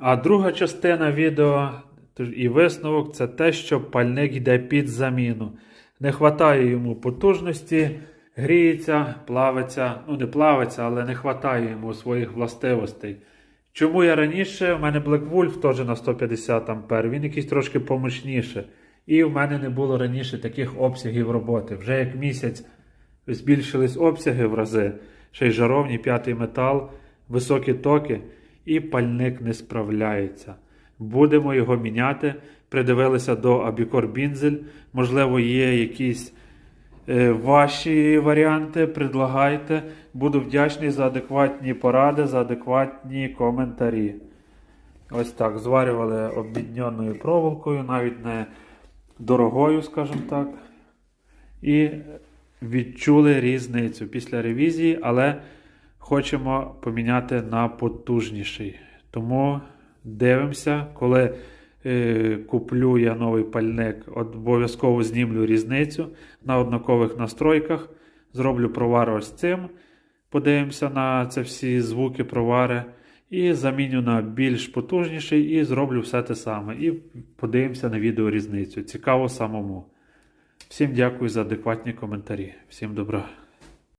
А друга частина відео і висновок це те, що пальник йде під заміну. Не вистачає йому потужності, гріється, плавиться, ну не плавиться, але не вистачає йому своїх властивостей. Чому я раніше? У мене Black Wolf теж на 150 А, він якийсь трошки помощніше. І в мене не було раніше таких обсягів роботи. Вже як місяць збільшились обсяги в рази, ще й жаровні, п'ятий метал, високі токи, і пальник не справляється. Будемо його міняти. Придивилися до Абікор Бінзель. Можливо, є якісь е, ваші варіанти, предлагайте. Буду вдячний за адекватні поради, за адекватні коментарі. Ось так, зварювали обмідненою проволокою, навіть не дорогою, скажімо так. І відчули різницю після ревізії, але хочемо поміняти на потужніший. Тому дивимося, коли е, куплю я новий пальник, обов'язково знімлю різницю на однакових настройках. Зроблю провар ось цим. Подивимося на це всі звуки провари. І заміню на більш потужніший і зроблю все те саме. І подивимося на відео різницю. Цікаво самому. Всім дякую за адекватні коментарі. Всім добра.